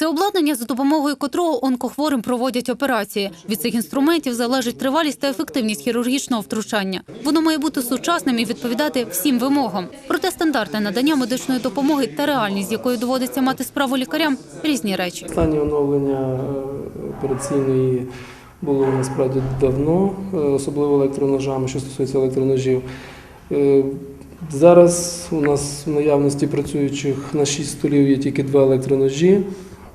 Це обладнання, за допомогою котрого онкохворим проводять операції. Від цих інструментів залежить тривалість та ефективність хірургічного втручання. Воно має бути сучасним і відповідати всім вимогам. Проте стандарти надання медичної допомоги та реальність, з якою доводиться мати справу лікарям, різні речі. Останнє оновлення е, операційної було насправді давно, е, особливо електроножами, що стосується електроножів. Е, Зараз у нас в наявності працюючих на 6 столів є тільки два електроножі.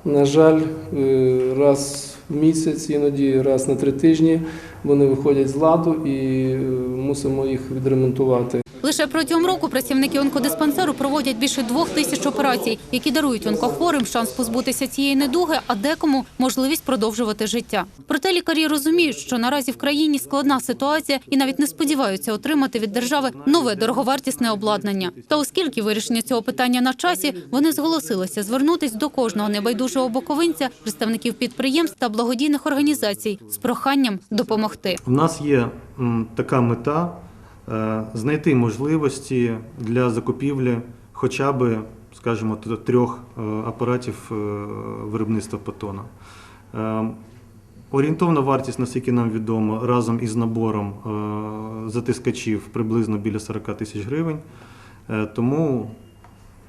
На жаль, е, раз в місяць, іноді раз на три тижні вони виходять з ладу і е, мусимо їх відремонтувати. Лише протягом року працівники онкодиспансеру проводять більше двох тисяч операцій, які дарують онкохворим шанс позбутися цієї недуги, а декому можливість продовжувати життя. Проте лікарі розуміють, що наразі в країні складна ситуація і навіть не сподіваються отримати від держави нове дороговартісне обладнання. Та оскільки вирішення цього питання на часі, вони зголосилися звернутись до кожного небайдужого боковинця, представників підприємств та благодійних організацій з проханням допомогти. У нас є така мета знайти можливості для закупівлі хоча б, скажімо, трьох е, апаратів е, виробництва Патона. Е, Орієнтовна вартість, наскільки нам відомо, разом із набором е, затискачів приблизно біля 40 тисяч гривень. Е, Тому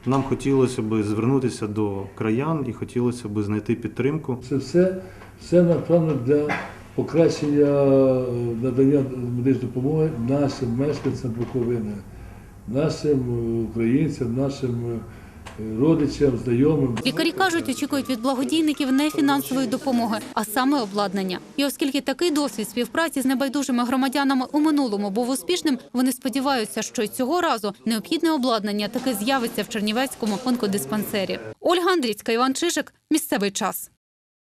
нам хотілося б звернутися до краян і хотілося б знайти підтримку. Це все, все направлено для покращення е, надання медичної допомоги нашим мешканцям Буковини, нашим е, українцям, нашим е, родичам, знайомим. Лікарі кажуть, очікують від благодійників не фінансової допомоги, а саме обладнання. І оскільки такий досвід співпраці з небайдужими громадянами у минулому був успішним, вони сподіваються, що й цього разу необхідне обладнання таки з'явиться в Чернівецькому онкодиспансері. Ольга Андрійська, Іван Чижик. Місцевий час.